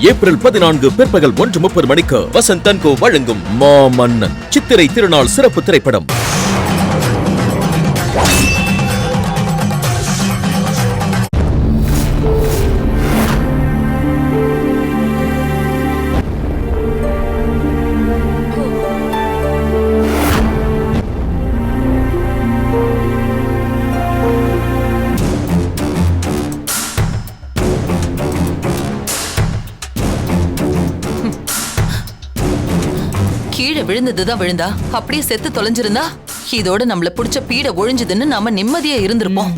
April பதினான்கு பிற்பகல் ஒன்று முப்பது மணிக்கு வசந்த் தன்கோ வழங்கும் மாமன்னன் சித்திரை திருநாள் சிறப்பு திரைப்படம். விழுந்ததுதான் விழுந்தா? அப்படியே செத்து தொலைஞ்சிருந்தா? இதோட நம்மள புடிச்ச பீட ஒழிஞ்சதுன்னு நாம நிம்மதியா இருந்திருப்போம்.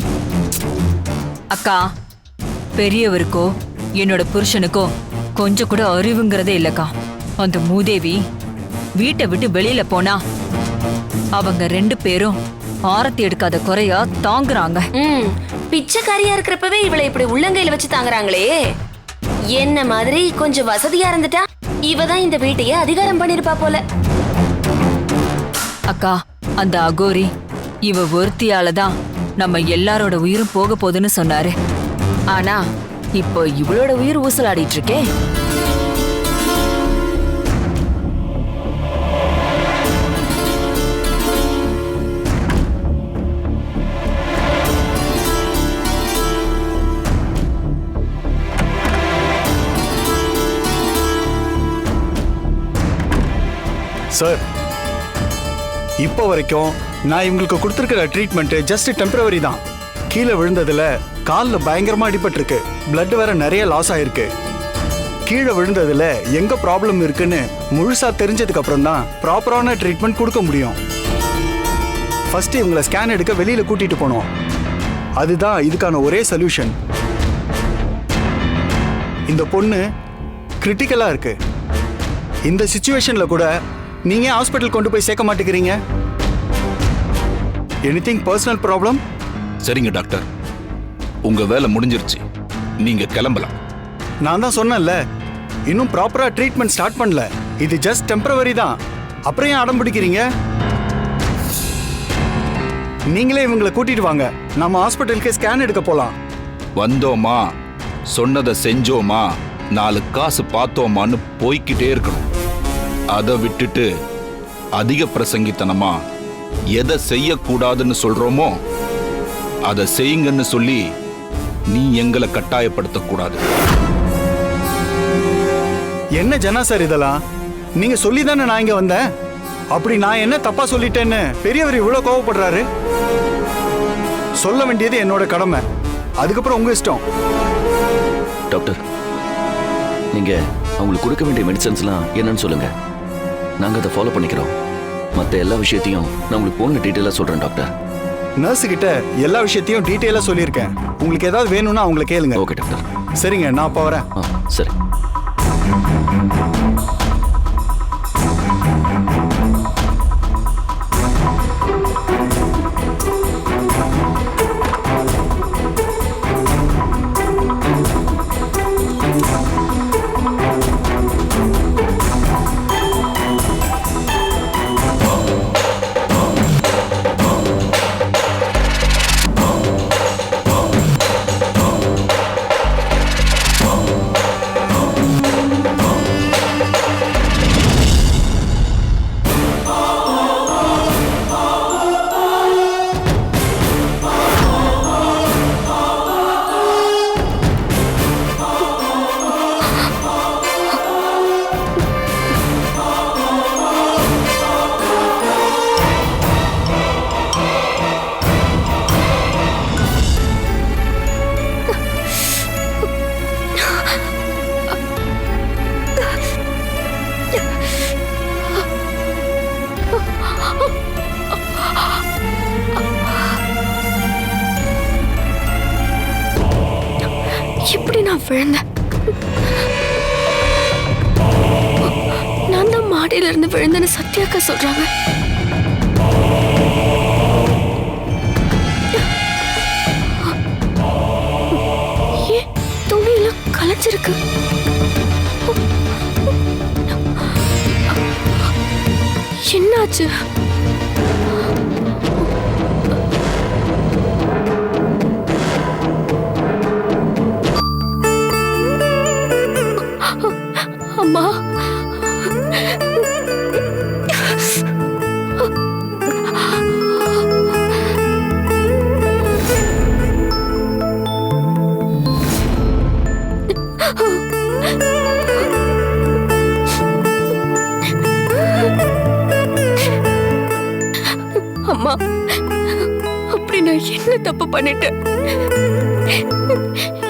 அக்கா பெரியவருக்கோ என்னோட புருஷனுக்கோ கொஞ்சம் கூட அறிவுங்கிறதே இல்லக்கா. அந்த மூதேவி வீட்டை விட்டு வெளியில போனா அவங்க ரெண்டு பேரும் ஆரத்தி எடுக்காத குறையா தாங்குறாங்க. ம் பிச்சைக்காரியா இருக்கிறப்பவே இவளை இப்படி உள்ளங்கையில வச்சு தாங்குறாங்களே. என்ன மாதிரி கொஞ்சம் வசதியா இருந்துட்டா? இவ தான் இந்த வீட்டையே அதிகாரம் பண்ணிருப்பா போல. அக்கா அந்த அகோரி இவ ஒருத்தியால தான் நம்ம எல்லாரோட உயிரும் போக போகுதுன்னு சொன்னாரு. ஆனா இப்போ இவளோட உயிர் ஊசலாடிட்டு இருக்கே. சார் இப்போ வரைக்கும் நான் இவங்களுக்கு கொடுத்துருக்கிற ட்ரீட்மெண்ட்டு ஜஸ்ட் டெம்பரவரி தான். கீழே விழுந்ததில் காலில் பயங்கரமாக அடிபட்டிருக்கு. பிளட் வேற நிறைய லாஸ் ஆயிருக்கு. கீழே விழுந்ததில் எங்கே ப்ராப்ளம் இருக்குன்னு முழுசாக தெரிஞ்சதுக்கப்புறம் தான் ப்ராப்பரான ட்ரீட்மெண்ட் கொடுக்க முடியும். ஃபஸ்ட்டு இவங்களை ஸ்கேன் எடுக்க வெளியில் கூட்டிகிட்டு போனோம். அதுதான் இதுக்கான ஒரே சொல்யூஷன் இந்த பொண்ணு கிரிட்டிக்கலாக இருக்குது இந்த சுச்சுவேஷனில் கூட நீங்க ஹாஸ்பிட்டல் கொண்டு போய் சேர்க்க மாட்டேங்கிறீங்க? எனிதிங் பர்சனல் ப்ராப்ளம் சரிங்க டாக்டர். உங்க வேலை முடிஞ்சிருச்சு. நீங்க கிளம்பலாம். நான் தான் சொன்னேன்ல இன்னும் ப்ராப்பரா ட்ரீட்மெண்ட் ஸ்டார்ட் பண்ணல. இது ஜஸ்ட் டெம்பரவரி தான். அப்புறம் ஏன் அடம் பிடிக்கிறீங்க? நீங்களே இவங்களை கூட்டிட்டு வாங்க. நம்ம ஹாஸ்பிட்டலுக்கு ஸ்கேன் எடுக்க போலாம். வந்தோமா? சொன்னதை செஞ்சோமா? நாலு காசு பார்த்தோமான்னு போய்க்கிட்டே இருக்கணும். அதை விட்டுட்டு அதிக பிரசங்கித்தனமா எதை செய்யக்கூடாதுன்னு சொல்றோமோ அதை செய்யுங்கன்னு சொல்லி நீ எங்களை கட்டாயப்படுத்தக்கூடாது. என்ன ஜனா சார் இதெல்லாம்? நீங்க சொல்லி தானே நான் இங்க வந்தேன்? அப்படி நான் என்ன தப்பா சொல்லிட்டேன்னு பெரியவர் இவ்வளவு கோவப்படுறாரு? சொல்ல வேண்டியது என்னோட கடமை. அதுக்கப்புறம் உங்க இஷ்டம். டாக்டர் நீங்க அவங்களுக்கு கொடுக்க வேண்டிய மெடிசன்ஸ்லாம் என்னன்னு சொல்லுங்க. நாங்க அதை ஃபாலோ பண்ணிக்கிறோம். மற்ற எல்லா விஷயத்தையும் நான் உங்களுக்கு போன டீட்டெயிலாக சொல்றேன் டாக்டர் நர்ஸ் கிட்ட எல்லா விஷயத்தையும் டீட்டெயிலா சொல்லியிருக்கேன். உங்களுக்கு ஏதாவது வேணும்னா அவங்கள கேளுங்க. ஓகே டாக்டர் சரிங்க நான் அப்ப வரேன். ஆ சரி. விழுந்தேன் நான் தான் மாடியில இருந்து விழுந்தேன்னு சத்யாக்கா சொல்றாங்க. ஏன் துணியெல்லாம் கலைஞ்சிருக்கு என்னாச்சு? பண்ணிட்டேன்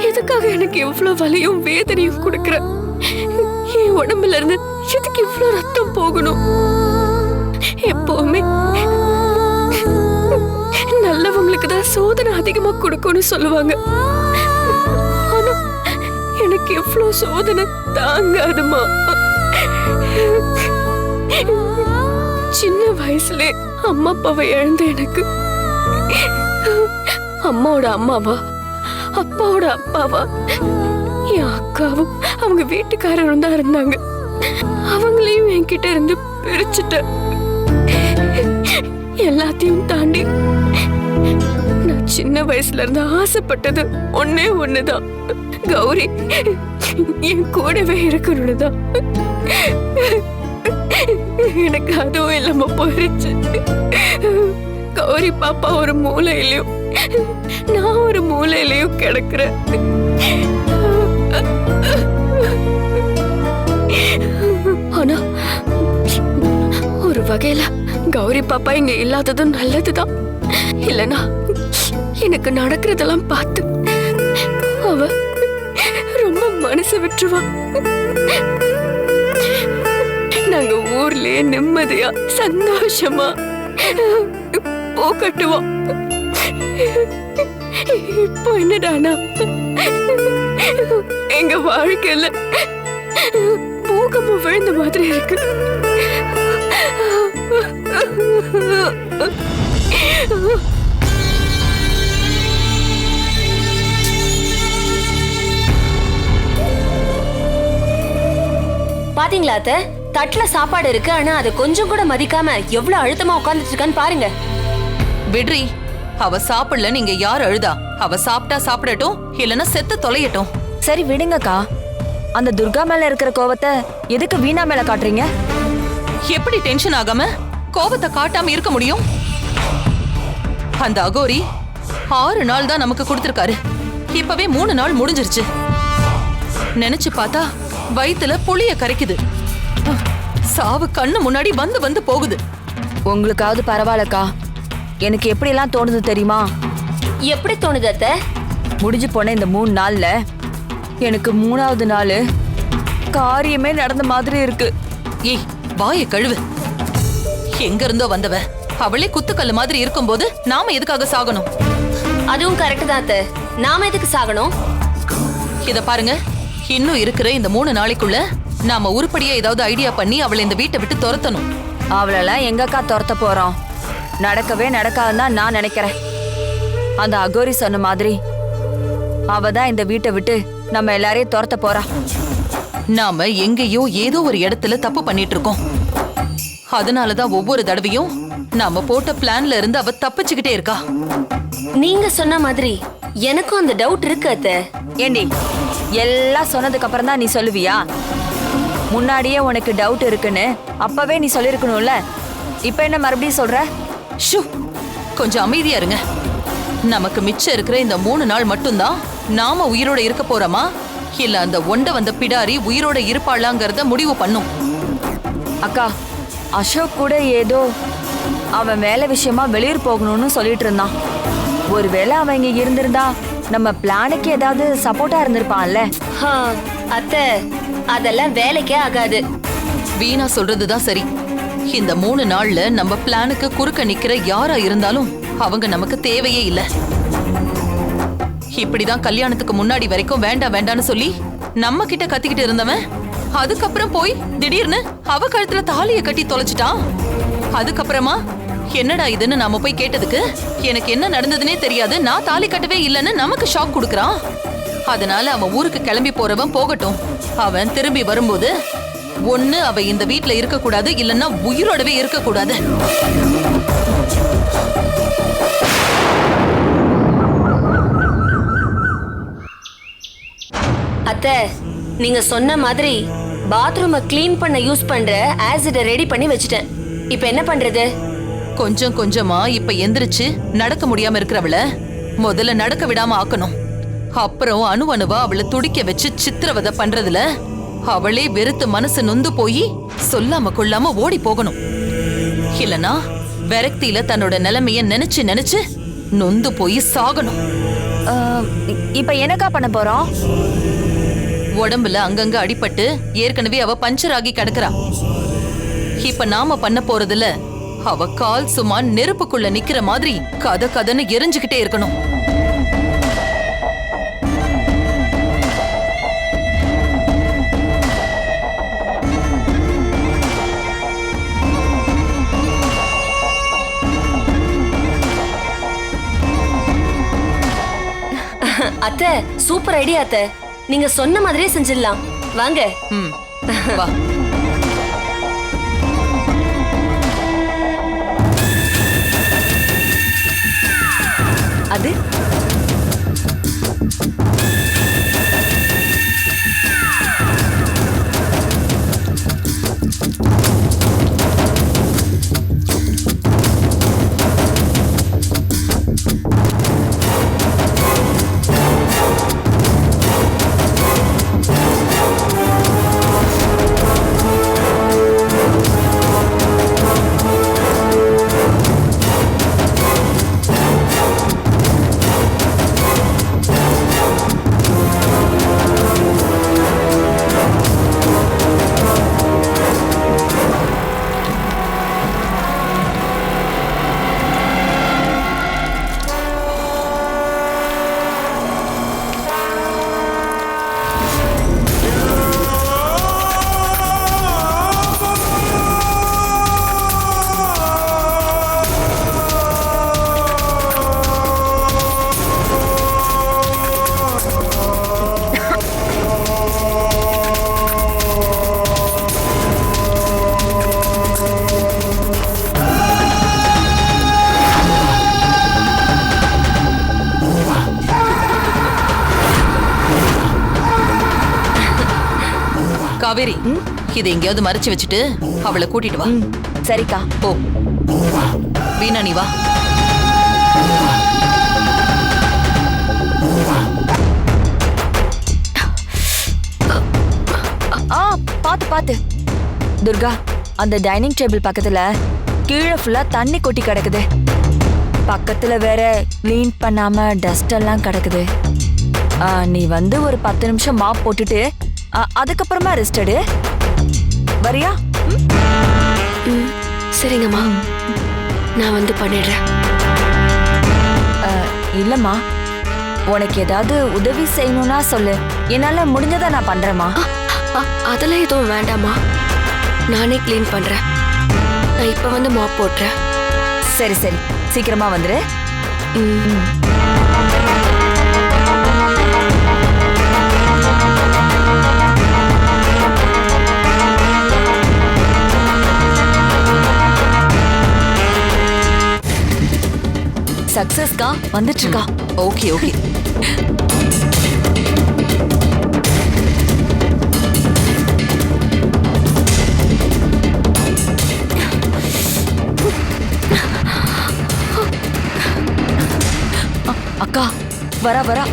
எதுக்காக எனக்கு இவ்வளவு வலியும் வேதனையும் கொடுக்குற? என் உடம்புல இருந்து எதுக்கு இவ்வளவு ரத்தம் போகணும்? எப்பவுமே நல்லவங்களுக்கு தான் சோதனை அதிகமா கொடுக்கும்னு சொல்லுவாங்க. ஆனா எனக்கு எவ்வளவு சோதனை தாங்காதுமா. சின்ன வயசுல அம்மா அப்பாவை இழந்த எனக்கு அம்மாவோட அம்மாவா? அப்பாவோட அப்பாவா? என் அக்காவும் அவங்க வீட்டுக்காரரும் தான் இருந்தாங்க. அவங்களையும் என்கிட்ட இருந்து பிரிச்சுட்டேன். எல்லாத்தையும் தாண்டி நான் சின்ன வயசுல இருந்து ஆசைப்பட்டது ஒன்னே ஒண்ணுதான். கௌரி என் கூடவே இருக்கணும்னு தான் எனக்கு அதுவும் இல்லாம போயிருச்சு. கௌரி பாப்பா ஒரு மூலையிலையும் நான் ஒரு மூலையிலையும் கிடக்குறேன். ஆனா ஒரு வகையில கௌரி பாப்பா இங்க இல்லாததும் நல்லதுதான். இல்லனா எனக்கு நடக்கிறதெல்லாம் பார்த்து அவ ரொம்ப மனசு விட்டுருவா. நாங்க ஊர்லயே நிம்மதியா சந்தோஷமா பூ கட்டுவோம். இப்போ என்னடானா? எங்க வாழ்க்கையில பூகம்பம் விழுந்த மாதிரி இருக்கு. பாத்தீங்களா அத்த? தட்டுல சாப்பாடு இருக்கு ஆனா அதை கொஞ்சம் கூட மதிக்காம எவ்வளவு அழுத்தமா உட்கார்ந்துட்டு இருக்கான்னு பாருங்க. விட்ரி அவ சாப்பிடல நீங்க யார் அழுதா? அவ சாப்பிட்டா சாப்பிடட்டும் இல்லனா செத்து தொலையட்டும். சரி விடுங்கக்கா. அந்த துர்கா மேல இருக்கிற கோவத்தை எதுக்கு வீணா மேல காட்டுறீங்க? எப்படி டென்ஷன் ஆகாம கோபத்தை காட்டாம இருக்க முடியும்? அந்த அகோரி ஆறு நாள் தான் நமக்கு கொடுத்திருக்காரு. இப்பவே மூணு நாள் முடிஞ்சிருச்சு. நினைச்சு பார்த்தா வயித்துல புளிய கரைக்குது. சாவு கண்ணு முன்னாடி வந்து வந்து போகுது. உங்களுக்காவது பரவாயில்லக்கா. எனக்கு எப்படியெல்லாம் தோணுது தெரியுமா? எப்படி தோணுது அத்த? முடிஞ்சு போன இந்த மூணு நாள்ல எனக்கு மூணாவது நாள் காரியமே நடந்த மாதிரி இருக்கு. ஏய் வாயை கழுவு. எங்க இருந்தோ வந்தவ அவளே குத்துக்கல்லு மாதிரி இருக்கும்போது நாம எதுக்காக சாகணும்? அதுவும் கரெக்ட் தான் அத்த. நாம எதுக்கு சாகணும்? இத பாருங்க. இன்னும் இருக்கிற இந்த மூணு நாளைக்குள்ள நாம உருப்படியா ஏதாவது ஐடியா பண்ணி அவளை இந்த வீட்டை விட்டு துரத்தணும். அவளெல்லாம் எங்கக்கா துரத்த போறோம். நடக்கவே நடக்காதுன்னு தான் நான் நினைக்கிறேன். அந்த அகோரி சொன்ன மாதிரி அவ தான் இந்த வீட்டை விட்டு நம்ம எல்லாரையும் துரத்த போறா. நாம எங்கேயோ ஏதோ ஒரு இடத்துல தப்பு பண்ணிட்டு இருக்கோம். அதனாலதான் ஒவ்வொரு தடவையும் நாம போட்ட பிளான்ல இருந்து அவ தப்பிச்சுக்கிட்டே இருக்கா. நீங்க சொன்ன மாதிரி எனக்கும் அந்த டவுட் இருக்கு அத்த. ஏண்டி எல்லாம் சொன்னதுக்கு அப்புறம் தான் நீ சொல்லுவியா? முன்னாடியே உனக்கு டவுட் இருக்குன்னு அப்பவே நீ சொல்லிருக்கணும்ல இப்ப என்ன மறுபடியும் சொல்ற? ஷூ கொஞ்சம் அமைதியா இருங்க. நமக்கு மிச்சம் இருக்கிற இந்த மூணு நாள் மட்டும்தான் நாம உயிரோட இருக்க போறோமா? இல்ல அந்த ஒண்ட வந்த பிடாரி உயிரோட இருப்பாளாங்கிறத முடிவு பண்ணும். அக்கா அசோக் கூட ஏதோ அவன் வேலை விஷயமா வெளியூர் போகணும்னு சொல்லிட்டு இருந்தான். ஒருவேளை அவன் இங்க இருந்திருந்தா நம்ம பிளானுக்கு ஏதாவது சப்போர்ட்டா இருந்திருப்பான்ல? ஹா, அத்த அதெல்லாம் வேலைக்கே ஆகாது. வீணா சொல்றதுதான் சரி. இந்த மூணு நாள்ல நம்ம பிளானுக்கு குறுக்க நிக்கிற யாரா இருந்தாலும் அவங்க நமக்கு தேவையே இல்ல. இப்படிதான் கல்யாணத்துக்கு முன்னாடி வரைக்கும் வேண்டாம் வேண்டாம்னு சொல்லி நம்ம கிட்ட கத்திக்கிட்டு இருந்தவன் அதுக்கப்புறம் போய் திடீர்னு அவ கழுத்துல தாலியை கட்டி தொலைச்சிட்டான். அதுக்கப்புறமா என்னடா இதுன்னு நாம போய் கேட்டதுக்கு எனக்கு என்ன நடந்ததுனே தெரியாது நான் தாலி கட்டவே இல்லைன்னு நமக்கு ஷாக் கொடுக்குறான். அதனால அவன் ஊருக்கு கிளம்பி போறவன் போகட்டும். அவன் திரும்பி வரும்போது ஒண்ணு அவ இந்த வீட்ல இருக்க கூடாது இல்லன்னா உயிரோடவே இருக்க கூடாது அத்த நீங்க சொன்ன மாதிரி பாத்ரூமை க்ளீன் பண்ண யூஸ் பண்ற ஆசிட ரெடி பண்ணி வச்சுட்டேன். இப்போ என்ன பண்றது? கொஞ்சம் கொஞ்சமா இப்ப எந்திரிச்சு நடக்க முடியாம இருக்கிறவள முதல்ல நடக்க விடாம ஆக்கணும். அப்புறம் அணு அணுவா அவளை துடிக்க வச்சு சித்திரவதை பண்றதுல அவளே வெறுத்து மனசு நொந்து போய் சொல்லாம கொள்ளாம ஓடி போகணும். இல்லனா விரக்தியில தன்னோட நிலைமைய நினைச்சு நினைச்சு நொந்து போய் சாகணும். இப்ப என்னக்கா பண்ண போறோம் உடம்புல அங்கங்க அடிபட்டு ஏற்கனவே அவ பஞ்சர் ஆகி கிடக்குறா. இப்ப நாம பண்ண போறதுல அவ கால் சும்மா நெருப்புக்குள்ள நிக்கிற மாதிரி கத கதன்னு எரிஞ்சுக்கிட்டே இருக்கணும். அத்தை சூப்பர் ஐடியா அத்தை. நீங்க சொன்ன மாதிரியே செஞ்சிடலாம். வாங்க. ம். வா. அது? காவேரி. இதை எங்கேயாவது மறைச்சு வச்சுட்டு அவளை கூட்டிட்டு வா. சரிக்கா. போ. வீணா நீ வா. ஆ பாத்து பாத்து. துர்கா அந்த டைனிங் டேபிள் பக்கத்துல கீழே ஃபுல்லா தண்ணி கொட்டி கிடக்குது. பக்கத்துல வேற க்ளீன் பண்ணாம டஸ்ட் எல்லாம் கிடக்குது. ஆ, நீ வந்து ஒரு பத்து நிமிஷம் மாப் போட்டுட்டு அதுக்கப்புறமா ரெஸ்ட் எடு. வரியா? சரிங்கம்மா. நான் வந்து பண்ணிடுறேன். இல்லம்மா. உனக்கு ஏதாவது உதவி செய்யணும்னா சொல்லு. என்னால முடிஞ்சதை நான் பண்றேம்மா. அதெல்லாம் எதுவும் வேண்டாமா நானே க்ளீன் பண்றேன். நான் இப்ப வந்து மாப் போட்டுறேன். சரி சரி. சீக்கிரமா வந்துரு. ம். சக்சஸ்க்கா வந்துட்டு இருக்கா ஓகே ஓகே. அக்கா வரா வரா.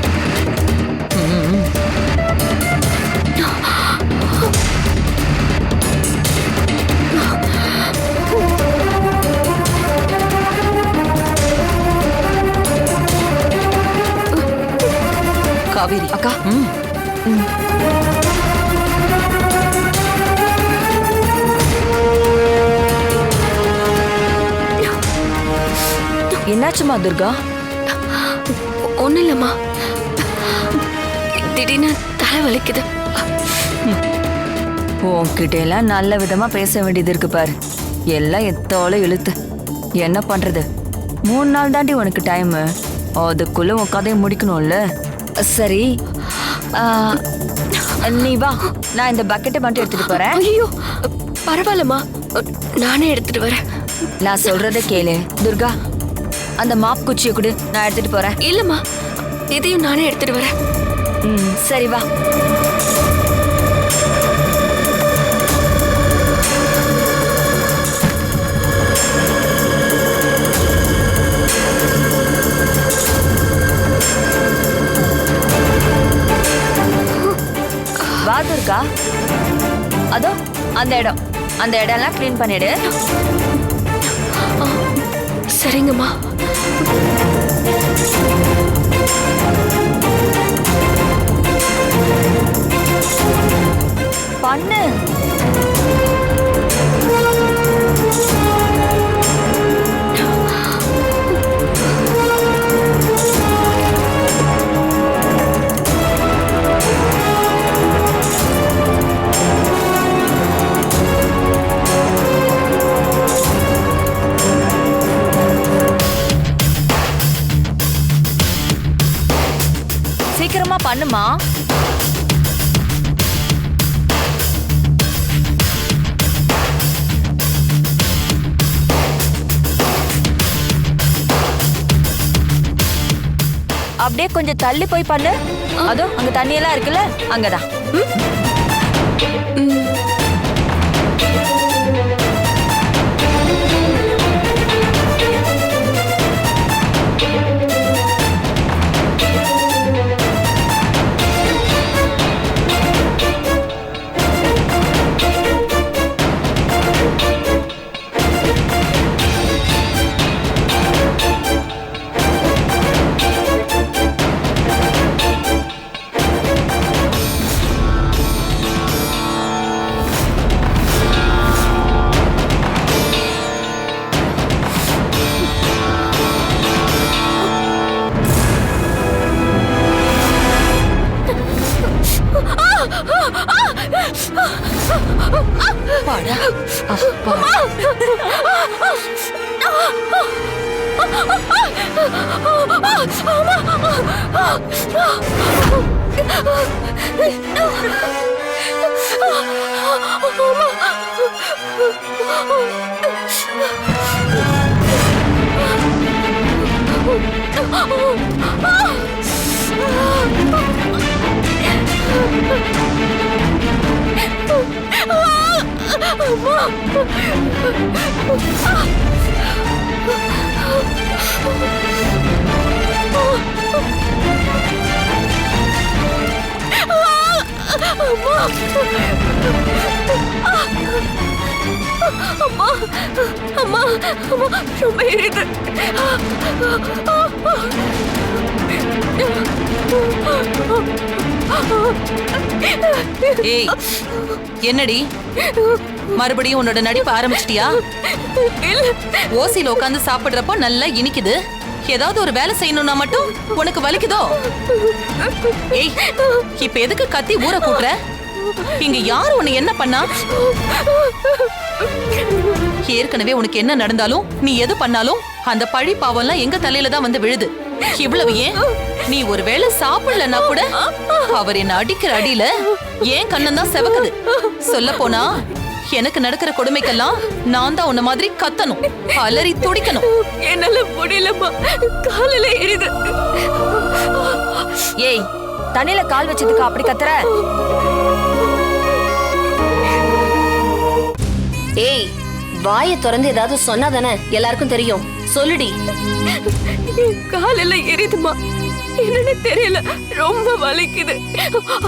காவேரி அக்கா. என்னாச்சுமா துர்கா? ஒ- ஒண்ணும் இல்லம்மா திடீர்னு தலை வலிக்குது. உன்கிட்ட எல்லாம் நல்ல விதமா பேச வேண்டியது இருக்கு பாரு. எல்லாம் எத்தோல இழுத்து. என்ன பண்றது? மூணு நாள் தாண்டி உனக்கு டைம் அதுக்குள்ள உன் கதையை முடிக்கணும்ல? சரி. நீ வா. நான் இந்த பக்கெட்டை மட்டும் எடுத்துட்டு போறேன். ஐயோ பரவாயில்லம்மா. நானே எடுத்துட்டு வரேன். நான் சொல்றத கேளு. துர்கா அந்த மாப் குச்சியை கொடு. நான் எடுத்துட்டு போறேன். இல்லம்மா இதையும் நானே எடுத்துட்டு வரேன். ம் சரி வா. அதோ அந்த இடம். அந்த இடம்லாம் க்ளீன் பண்ணிடு. சரிங்கம்மா. அப்படியே கொஞ்சம் தள்ளி போய் பண்ணு. அதோ அங்க தண்ணியெல்லாம் இருக்குல்ல? அங்கதான். அம்மா அம்மா ரொம்ப எரியுது ஏய் என்னடி? மறுபடியும் உன்னோட நடிப்பு ஆரம்பிச்சிட்டியா? ஓசியில உட்காந்து சாப்பிடுறப்போ நல்லா இனிக்குது. ஏதாவது ஒரு வேலை செய்யணும்னா மட்டும் உனக்கு வலிக்குதோ? ஏய் இப்ப எதுக்கு கத்தி ஊற கூட்டுற? இங்க யாரு உன்னை என்ன பண்ணா? ஏற்கனவே உனக்கு என்ன நடந்தாலும் நீ எது பண்ணாலும் அந்த பழி பாவம்லாம் எங்க தலையில தான் வந்து விழுது. இவ்வளவு ஏன்? நீ ஒருவேளை சாப்பிடலன்னா கூட அவர் என்ன அடிக்கிற அடியில ஏன் கண்ணன் தான் செவக்குது. சொல்ல போனா எனக்கு நடக்கிற கொடுமைக்கெல்லாம் நான் தான் உன்ன மாதிரி கத்தணும் அலறி துடிக்கணும். என்னால முடியலம்மா. காலையில எரியுது. ஏய் தண்ணியில கால் வச்சதுக்கு அப்படி கத்துற? ஏய் வாயை திறந்து ஏதாவது சொன்னாதானே எல்லாருக்கும் தெரியும். சொல்லுடி. என் காலையில எரியுதுமா? என்னன்னு தெரியல. ரொம்ப வலிக்குது.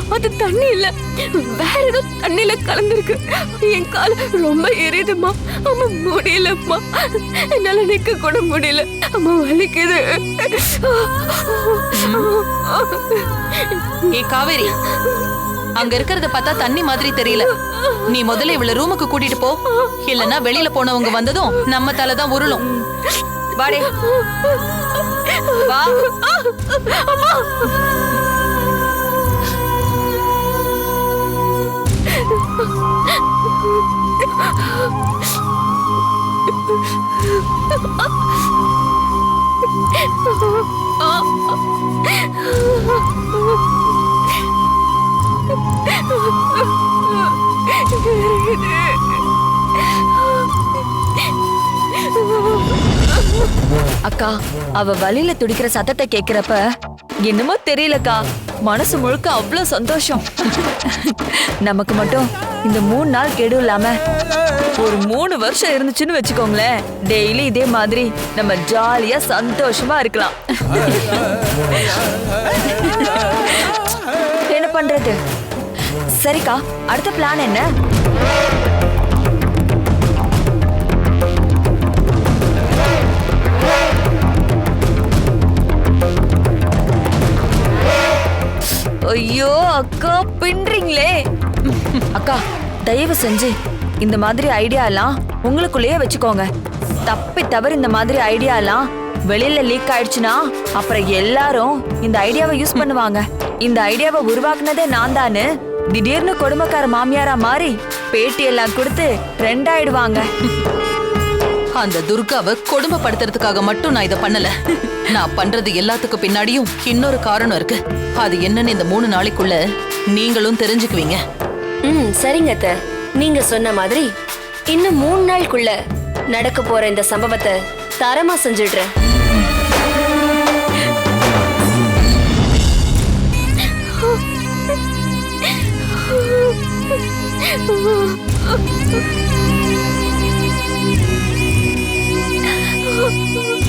அது தண்ணி இல்ல வேற ஏதோ தண்ணியில கலந்துருக்கு. என் கால் ரொம்ப எரியுதுமா? அம்மா முடியலம்மா. என்னால நிக்க கூட முடியல. அம்மா வலிக்குது. ஏ காவேரி. அங்க இருக்கிறத பார்த்தா தண்ணி மாதிரி தெரியல. நீ முதல்ல இவள ரூமுக்கு கூட்டிட்டு போ. இல்லனா வெளியில போனவங்க வந்ததும் நம்ம தலை தான் உருளும். வாடே. வா. அக்கா அவ வலியில துடிக்கிற சத்தத்தை கேக்குறப்ப என்னமோ தெரியலக்கா. மனசு முழுக்க அவ்வளோ சந்தோஷம். நமக்கு மட்டும் இந்த மூணு நாள் கெடு இல்லாம ஒரு மூணு வருஷம் இருந்துச்சுன்னு வச்சுக்கோங்களேன். டெய்லி இதே மாதிரி நம்ம ஜாலியா சந்தோஷமா இருக்கலாம். என்ன பண்றது? சரிக்கா அடுத்த பிளான் என்ன? அக்கா பின்றீங்களே. அக்கா தயவு செஞ்சு இந்த மாதிரி ஐடியா எல்லாம் உங்களுக்குள்ளேயே வச்சுக்கோங்க. தப்பி தவறு இந்த மாதிரி ஐடியா எல்லாம் வெளியில லீக் ஆயிடுச்சுன்னா அப்புறம் எல்லாரும் இந்த ஐடியாவை யூஸ் பண்ணுவாங்க. இந்த ஐடியாவை உருவாக்குனதே நான் தானு திடீர்னு கொடுமைக்கார மாமியாரா மாறி பேட்டி எல்லாம் கொடுத்து ட்ரெண்ட் ஆயிடுவாங்க. அந்த துர்காவை கொடுமைப்படுத்துறதுக்காக மட்டும் நான் இதை பண்ணல. நான் பண்றது எல்லாத்துக்கும் பின்னாடியும் இன்னொரு காரணம் இருக்கு. அது என்னன்னு இந்த மூணு நாளைக்குள்ள நீங்களும் தெரிஞ்சுக்குவீங்க. ம் சரிங்க அத்த. நீங்க சொன்ன மாதிரி இன்னும் மூணு நாளுக்குள்ள நடக்க போற இந்த சம்பவத்தை தரமா செஞ்சிடுறேன்.